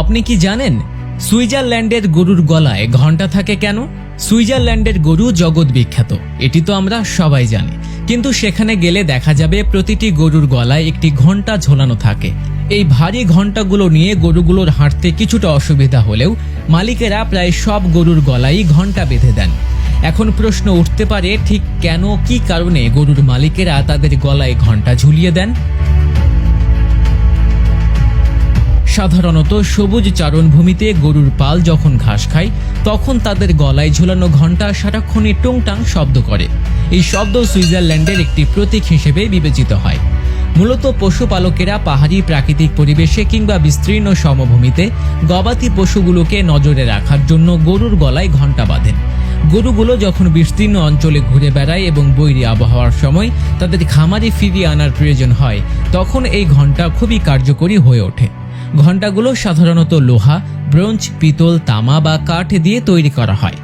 আপনি কি জানেন, সুইজারল্যান্ডের গরুর গলায় ঘণ্টা থাকে কেন? সুইজারল্যান্ডের গরু জগৎ বিখ্যাত, এটি তো আমরা সবাই জানি। কিন্তু সেখানে গেলে দেখা যাবে প্রতিটি গরুর গলায় একটি ঘণ্টা ঝোলানো থাকে। এই ভারী ঘন্টাগুলো নিয়ে গরুগুলোর হাঁটতে কিছুটা অসুবিধা হলেও মালিকেরা প্রায় সব গরুর গলায় ঘণ্টা বেঁধে দেন। এখন প্রশ্ন উঠতে পারে, ঠিক কেন, কি কারণে গরুর মালিকেরা তাদের গলায় ঘণ্টা ঝুলিয়ে দেন? সাধারণত সবুজ চারণভূমিতে গরুর পাল যখন ঘাস খায়, তখন তাদের গলায় ঝুলানো ঘণ্টা সারাক্ষণই টুংটাং শব্দ করে। এই শব্দ সুইজারল্যান্ডের একটি প্রতীক হিসেবে বিবেচিত হয়। মূলত পশুপালকেরা পাহাড়ি প্রাকৃতিক পরিবেশে কিংবা বিস্তীর্ণ সমভূমিতে গবাদি পশুগুলোকে নজরে রাখার জন্য গরুর গলায় ঘণ্টা বাঁধেন। গরুগুলো যখন বিস্তীর্ণ অঞ্চলে ঘুরে বেড়ায় এবং বৈরী আবহাওয়ার সময় তাদের খামারে ফিরিয়ে আনার প্রয়োজন হয়, তখন এই ঘণ্টা খুবই কার্যকরী হয়ে ওঠে। ঘণ্টাগুলো সাধারণত লোহা, ব্রোঞ্জ, পিতল, তামা বা কাঠ দিয়ে তৈরি করা হয়।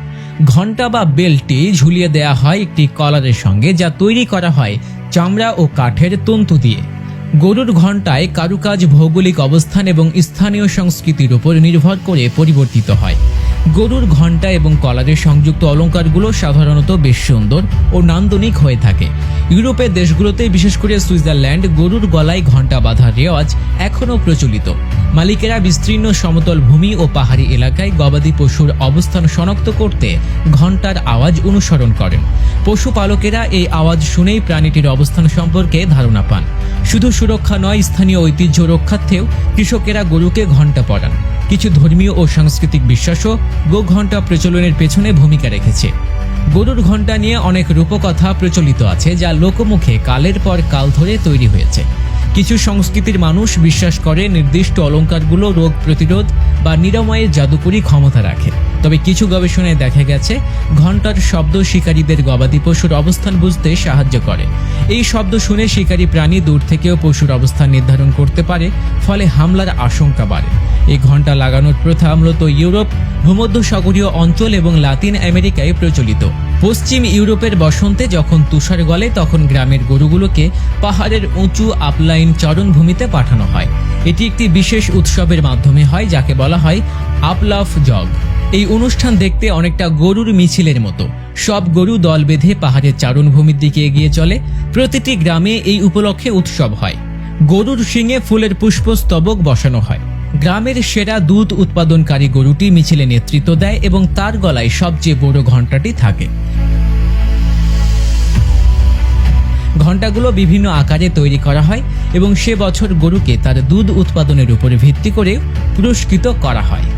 ঘণ্টা বা বেল্টটি ঝুলিয়ে দেয়া হয় একটি কলারের সঙ্গে যা তৈরি করা হয় চামড়া ও কাঠের তন্তু দিয়ে। গরুর ঘণ্টায় কারুকাজ, ভৌগোলিক অবস্থান এবং স্থানীয় সংস্কৃতির উপর নির্ভর করে পরিবর্তিত হয়। গরুর ঘণ্টা এবং কলারের সংযুক্ত অলঙ্কারগুলো সাধারণত বেশ সুন্দর ও নান্দনিক হয়ে থাকে। ইউরোপের দেশগুলোতে বিশেষ করে সুইজারল্যান্ড, গরুর গলায় ঘণ্টা বাঁধার রেওয়াজ এখনও প্রচলিত। মালিকেরা বিস্তীর্ণ সমতল ভূমি ও পাহাড়ি এলাকায় গবাদি পশুর অবস্থান শনাক্ত করতে ঘণ্টার আওয়াজ অনুসরণ করেন। পশুপালকেরা এই আওয়াজ শুনেই প্রাণীটির অবস্থান সম্পর্কে ধারণা পান। শুধু সুরক্ষা নয়, স্থানীয় ঐতিহ্য রক্ষার্থেও কৃষকেরা গরুকে ঘণ্টা পরান। কিছু ধর্মীয় ও সাংস্কৃতিক বিশ্বাসও গো ঘণ্টা প্রচলনের পেছনে ভূমিকা রেখেছে। গরুর ঘণ্টা নিয়ে অনেক রূপকথা প্রচলিত আছে যা লোকমুখে কালের পর কাল ধরে তৈরি হয়েছে। কিছু সংস্কৃতির মানুষ বিশ্বাস করে নির্দিষ্ট অলঙ্কারগুলো রোগ প্রতিরোধ বা নিরাময়ের জাদুকরী ক্ষমতা রাখে। তবে কিছু গবেষণায় দেখা গেছে ঘণ্টার শব্দ শিকারীদের গবাদি পশুর অবস্থান বুঝতে সাহায্য করে। এই শব্দ শুনে শিকারী প্রাণী দূর থেকেও পশুর অবস্থান নির্ধারণ করতে পারে, ফলে হামলার আশঙ্কা বাড়ে। এই ঘণ্টা লাগানোর প্রথা মূলত ইউরোপ, ভূমধ্যসাগরীয় অঞ্চল এবং লাতিন আমেরিকায় প্রচলিত। পশ্চিম ইউরোপের বসন্তে যখন তুষার গলে, তখন গ্রামের গরুগুলোকে পাহাড়ের উঁচু আপলাইন চরণভূমিতে পাঠানো হয়। এটি একটি বিশেষ উৎসবের মাধ্যমে হয়, যাকে বলা হয় আপলাফ জগ। এই অনুষ্ঠান দেখতে অনেকটা গরুর মিছিলের মতো। সব গরু দল বেঁধে পাহাড়ের চারণভূমির দিকে এগিয়ে চলে। প্রতিটি গ্রামে এই উপলক্ষে উৎসব হয়। গরুর শিঙে ফুলের পুষ্পস্তবক বসানো হয়। গ্রামের সেরা দুধ উৎপাদনকারী গরুটি মিছিলে নেতৃত্ব দেয় এবং তার গলায় সবচেয়ে বড় ঘণ্টাটি থাকে। ঘণ্টাগুলো বিভিন্ন আকারে তৈরি করা হয় এবং সে বছর গরুকে তার দুধ উৎপাদনের উপরে ভিত্তি করে পুরস্কৃত করা হয়।